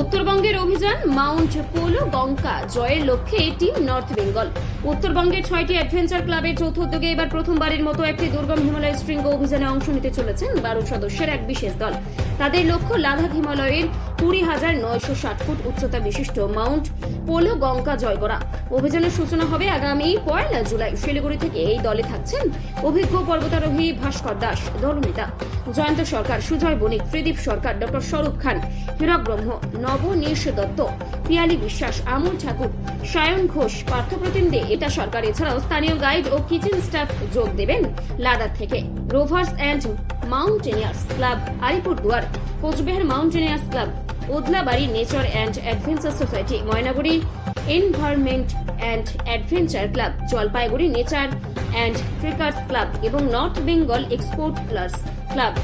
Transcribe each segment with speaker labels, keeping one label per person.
Speaker 1: উত্তরবঙ্গের অভিযান, Mount polo, গঙ্কা জয়ের লক্ষ্যে টিম নর্থ বেঙ্গল। উত্তরবঙ্গের ছয়টি অ্যাডভেঞ্চার ক্লাবের যৌথ উদ্যোগে এবার প্রথমবারের মতো একটি দুর্গম হিমালয় শৃঙ্গ অভিযানে অংশ নিতে চলেছেন বারো সদস্যের এক বিশেষ দল। তাদের লক্ষ্য লাদাখ হিমালয়ের কুড়ি হাজার নয়শো ষাট ফুট উচ্চতা বিশিষ্ট মাউন্ট পোলো গঙ্কা জয় করা অভিযানের সূচনা হবে আগামী পয়লা জুলাই। শিলিগুড়ি থেকে এই দলে থাকছেন অভিজ্ঞ পর্বতারোহী ভাস্কর দাস, দলনেতা, জয়ন্ত সরকার, সুজয় বণিক, ত্রিদীপ সরকার, ডক্টর স্বরূপ খান হীরক ব্রহ্ম নবনীশ দত্ত, পিয়ালি বিশ্বাস, আমল ঠাকুর, সায়ন ঘোষ, পার্থপ্রতিম দে, এটা সরকার। এছাড়াও স্থানীয় গাইড ও কিচেন স্টাফ যোগ দেবেন লাদাখ থেকে। Rovers and mountaineers club Alipurduar, Cooch Behar mountaineers club Odlabari nature and adventure society Maynaguri. Environment and adventure club Jalpaiguri nature and trekkers club এবং north Bengal export plus club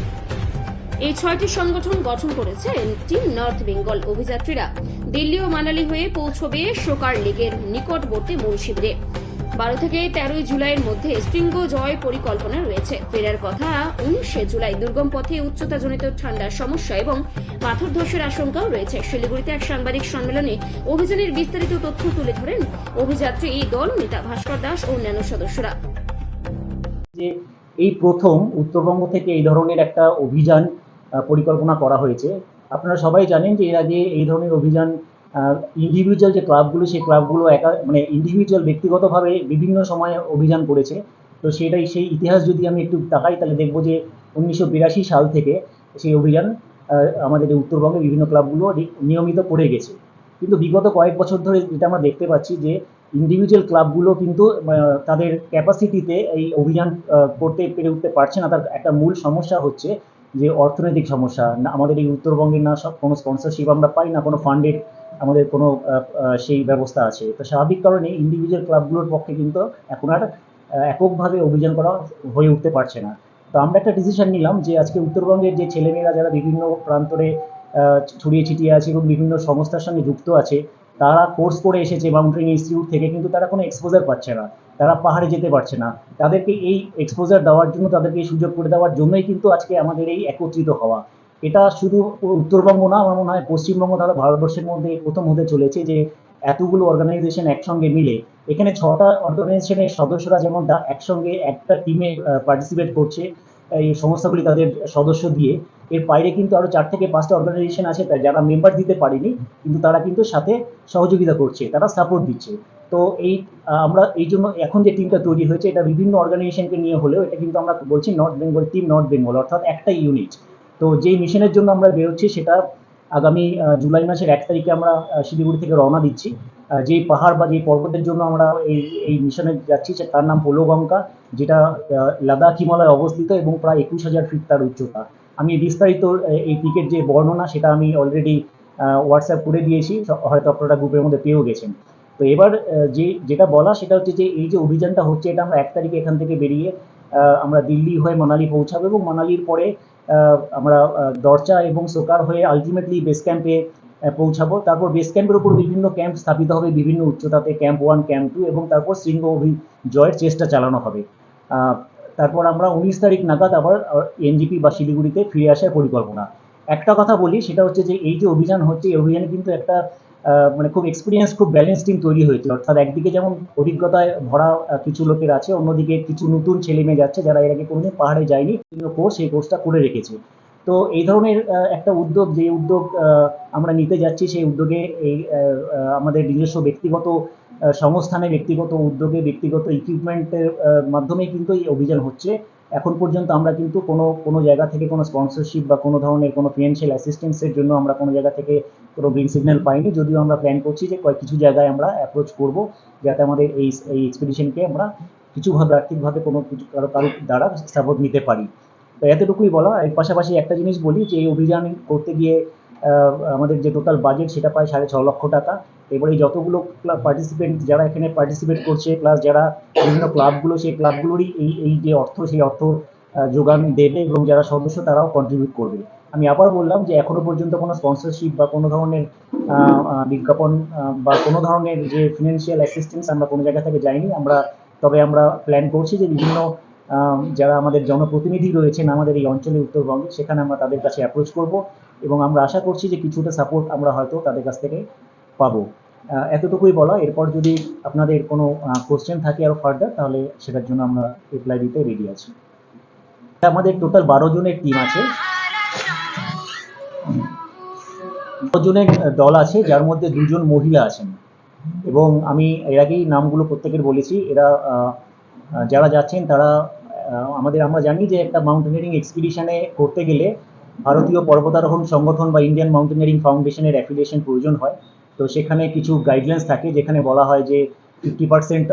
Speaker 1: এই ছয়টি সংগঠন গঠন করেছে team north Bengal অভিযাত্রীরা। দিল্লি ও মানালি হয়ে পৌঁছবে সোকার লেগের নিকটবর্তী মূল শিবিরে। বারো থেকে তেরোই জুলাইয়ের মধ্যে শৃঙ্গ জয় পরিকল্পনা রয়েছে। ফেরার কথা উনিশে জুলাই দুর্গম পথে উচ্চতাজনিত ঠান্ডার সমস্যা এবং পাথর ধসের আশঙ্কাও রয়েছে। শিলিগুড়িতে এক সাংবাদিক সম্মেলনে অভিযানের বিস্তারিত তথ্য তুলে ধরেন অভিযাত্রী এই দল নেতা ভাস্কর দাস ও অন্যান্য সদস্যরা।
Speaker 2: যে এই প্রথম উত্তরবঙ্গ থেকে এই ধরনের একটা অভিযান পরিকল্পনা করা হয়েছে। আপনারা সবাই জানেন যে এর আগে এই ধরনের অভিযান ইন্ডিভিজুয়াল যে ক্লাবগুলো সেই ক্লাবগুলো একা মানে ইন্ডিভিজুয়াল ব্যক্তিগতভাবে বিভিন্ন সময়ে অভিযান করেছে। তো সেটাই, সেই ইতিহাস যদি আমি একটু তাকাই, তাহলে দেখব যে উনিশশো বিরাশি সাল থেকে সেই অভিযান আমাদের উত্তরবঙ্গে বিভিন্ন ক্লাবগুলো নিয়মিত করে গেছে। কিন্তু বিগত কয়েক বছর ধরে যেটা আমরা দেখতে পাচ্ছি যে ইন্ডিভিজুয়াল ক্লাবগুলো কিন্তু তাদের ক্যাপাসিটিতে এই অভিযান করতে পেরে উঠতে পারছে না। তার একটা মূল সমস্যা হচ্ছে যে অর্থনৈতিক সমস্যা। আমাদের এই উত্তরবঙ্গের না সব কোনো স্পন্সরশিপ আমরা পাই না, কোনো ফান্ডের আমাদের কোনো সেই ব্যবস্থা আছে। তো স্বাভাবিক কারণে ইন্ডিভিজুয়াল ক্লাবগুলোর পক্ষে কিন্তু এখন আর এককভাবে অভিযান করা হয়ে উঠতে পারছে না। তো আমরা একটা ডিসিশন নিলাম যে আজকে উত্তরবঙ্গের যে ছেলেমেয়েরা যারা বিভিন্ন প্রান্তরে ছড়িয়ে ছিটিয়ে আছে এবং বিভিন্ন সংস্থার সঙ্গে যুক্ত আছে, তারা কোর্স করে এসেছে মাউন্টেন ইনস্টিটিউট থেকে কিন্তু তারা কোনো এক্সপোজার পাচ্ছে না। তারা পাহাড়ে যেতে পারছে না। তাদেরকে এই এক্সপোজার দেওয়ার জন্য, তাদেরকে এই সুযোগ করে দেওয়ার জন্যই কিন্তু আজকে আমাদের এই একত্রিত হওয়া। এটা শুধু উত্তরবঙ্গ না, আমার মনে হয় পশ্চিমবঙ্গ তারা ভারতবর্ষের মধ্যে প্রথম হতে চলেছে যে এতগুলো অর্গানাইজেশন একসঙ্গে মিলে এখানে ছটা অর্গানাইজেশনের সদস্যরা যেমন একসঙ্গে একটা টিমে পার্টিসিপেট করছে, এই সংস্থাগুলি তাদের সদস্য দিয়ে। এর বাইরে কিন্তু আরও চার থেকে পাঁচটা অর্গানাইজেশন আছে যারা মেম্বার দিতে পারেনি, কিন্তু তারা কিন্তু সাথে সহযোগিতা করছে, তারা সাপোর্ট দিচ্ছে। তো এই আমরা এই জন্য এখন যে টিমটা তৈরি হয়েছে, এটা বিভিন্ন অর্গানাইজেশনকে নিয়ে হলেও এটা কিন্তু আমরা বলছি north Bengal team north Bengal অর্থাৎ একটা ইউনিট তো যেই মিশনের জন্য আমরা বেরোচ্ছি সেটা আগামী জুলাই মাসের এক তারিখে আমরা শিলিগুড়ি থেকে রওনা দিচ্ছি। যেই পাহাড় বা যেই পর্বতের জন্য আমরা এই এই মিশনে যাচ্ছি তার নাম পোলোগঙ্কা যেটা লাদাখ হিমালয়ে অবস্থিত এবং প্রায় একুশ হাজার ফিট তার উচ্চতা। আমি বিস্তারিত এই পিকের যে বর্ণনা সেটা আমি অলরেডি হোয়াটসঅ্যাপ করে দিয়েছি হয়তো আপনারা গ্রুপের মধ্যে পেয়েও গেছেন। তো এবার যে, যেটা বলা সেটা হচ্ছে যে, এই যে অভিযানটা হচ্ছে এটা আমরা এক তারিখে এখান থেকে বেরিয়ে আমরা দিল্লি হয়ে মানালি পৌঁছাবো এবং মানালির পরে আমরা দরচা এবং সোকার হয়ে আলটিমেটলি বেস ক্যাম্পে পৌঁছাবো। তারপর বেস ক্যাম্পের উপর বিভিন্ন ক্যাম্প স্থাপিত হবে, বিভিন্ন উচ্চতাতে ক্যাম্প ওয়ান ক্যাম্প টু এবং তারপর শৃঙ্গ অভিজয়ের চেষ্টা চালানো হবে। তারপর আমরা উনিশ তারিখ নাগাদ আবার এনজিপি বা শিলিগুড়িতে ফিরে আসার পরিকল্পনা। একটা কথা বলি, সেটা হচ্ছে যে এই যে অভিযান হচ্ছে, এই অভিযানে কিন্তু একটা মানে খুব এক্সপিরিয়েন্স খুব ব্যালেন্স টিম তৈরি হয়েছে। অর্থাৎ একদিকে যেমন অভিজ্ঞতায় ভরা কিছু লোকের আছে, অন্যদিকে কিছু নতুন ছেলে মেয়ে যাচ্ছে যারা এর আগে কোনোদিন পাহাড়ে যায়নি বিভিন্ন কোর্স সেই কোর্সটা করে রেখেছে। তো এই ধরনের একটা উদ্যোগ, যে উদ্যোগ আমরা নিতে যাচ্ছি, সেই উদ্যোগে এই আমাদের নিজস্ব ব্যক্তিগত সংস্থানে ব্যক্তিগত উদ্যোগে, ব্যক্তিগত ইকুইপমেন্টের মাধ্যমে কিন্তু এই অভিযান হচ্ছে। এখন পর্যন্ত আমরা কিন্তু কোনো কোনো জায়গা থেকে কোনো স্পন্সরশিপ বা কোনো ধরনের কোনো ফিনান্সিয়াল অ্যাসিস্ট্যান্সের জন্য আমরা কোনো জায়গা থেকে কোনো গ্রিন সিগন্যাল পাইনি। যদিও আমরা প্ল্যান করছি যে কয়েক কিছু জায়গায় আমরা অ্যাপ্রোচ করব, যাতে আমাদের এই এই এক্সপিডিশনকে আমরা কিছুভাবে আর্থিকভাবে কোনো কিছু কারও কারোর দ্বারা সাপোর্ট নিতে পারি। তো এতটুকুই বলা। এর পাশাপাশি একটা জিনিস বলি যে, এই অভিযান করতে গিয়ে আমাদের যে টোটাল বাজেট সেটা প্রায় সাড়ে ছ লক্ষ টাকা। এবারে যতগুলো ক্লাব পার্টিসিপেন্ট যারা এখানে পার্টিসিপেট করছে প্লাস যারা বিভিন্ন ক্লাবগুলো সেই ক্লাবগুলোরই এই এই যে অর্থ, সেই অর্থ যোগান দেবে এবং যারা সদস্য তারাও কন্ট্রিবিউট করবে। আমি আবার বললাম যে এখনও পর্যন্ত কোনো স্পন্সরশিপ বা কোনো ধরনের বিজ্ঞাপন বা কোনো ধরনের যে ফিনান্সিয়াল অ্যাসিস্ট্যান্স আমরা কোনো জায়গা থেকে যাইনি, আমরা, তবে আমরা প্ল্যান করছি যে বিভিন্ন যারা আমাদের জনপ্রতিনিধি রয়েছেন আমাদের এই অঞ্চলে উত্তরবঙ্গে, সেখানে আমরা তাদের কাছে অ্যাপ্রোচ করব এবং আমরা আশা করছি যে কিছুটা সাপোর্ট আমরা হয়তো তাদের কাছ থেকে পাবো। এতটুকুই বলা, এরপর যদি আপনাদের কোনো কোশ্চেন থাকে আরও ফার্দার তাহলে সেটার জন্য আমরা রিপ্লাই দিতে রেডি আছি। আমাদের টোটাল বারো জনের টিম আছে। বারো জনের দল আছে, যার মধ্যে দুজন মহিলা আছেন। এবং আমি এর আগেই নামগুলো প্রত্যেকের বলেছি, এরা যারা যাচ্ছেন তারা আমাদের আমরা জানি যে একটা মাউন্টেনিয়ারিং এক্সপিডিশনে করতে গেলে ভারতীয় পর্বতারোহণ সংগঠন বা ইন্ডিয়ান মাউন্টেনিয়ারিং ফাউন্ডেশনের অ্যাফিলিয়েশন প্রয়োজন হয়। তো সেখানে কিছু গাইডলাইন্স থাকে যেখানে বলা হয় যে fifty percent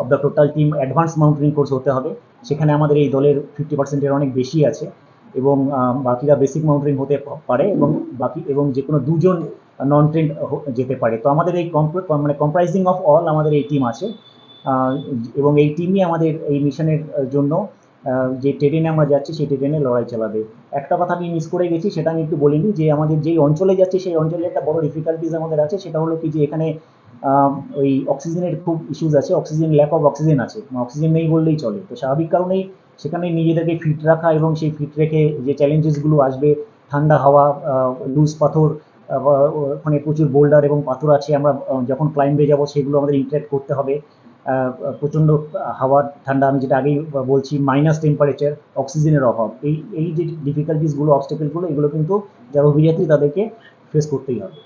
Speaker 2: of the total team advance mountaineering course হতে হবে। সেখানে আমাদের এই দলের ফিফটি পার্সেন্টের অনেক বেশি আছে এবং বাকিরা বেসিক মাউন্টেনিং হতে পারে এবং বাকি এবং যে কোনো দুজন নন ট্রেন্ড যেতে পারে। তো আমাদের এই মানে কম্প্রাইজিং অফ অল আমাদের এই টিম আছে। এবং এই টিমই আমাদের এই মিশনের জন্য যে ট্রেনে আমরা যাচ্ছি, সেই ট্রেনে লড়াই চালাবে। একটা কথা আমি মিস করে গেছি, সেটা আমি একটু বলিনি যে আমাদের যেই অঞ্চলে যাচ্ছি, সেই অঞ্চলে একটা বড় ডিফিকাল্টিস আমাদের আছে, সেটা হলো কি যে এখানে ওই অক্সিজেনের খুব ইস্যুস আছে অক্সিজেন ল্যাক অফ অক্সিজেন আছে। অক্সিজেন নেই বললেই চলে। তো স্বাভাবিক কারণেই সেখানে নিজেদেরকে ফিট রাখা এবং সেই ফিট রেখে যে চ্যালেঞ্জেসগুলো আসবে, ঠান্ডা হাওয়া লুজ পাথর ওখানে প্রচুর বোল্ডার এবং পাথর আছে, আমরা যখন ক্লাইম্বে যাব, সেগুলো আমাদের ইন্টারেক্ট করতে হবে। প্রচণ্ড হাওয়া, ঠান্ডা, আমি যেটা আগেই বলছি মাইনাস টেম্পারেচার অক্সিজেনের অভাব। এই এই যে ডিফিকাল্টিসগুলো অবস্টেকেলগুলো এগুলো কিন্তু যারা অভিযাত্রী তাদেরকে ফেস করতেই হবে।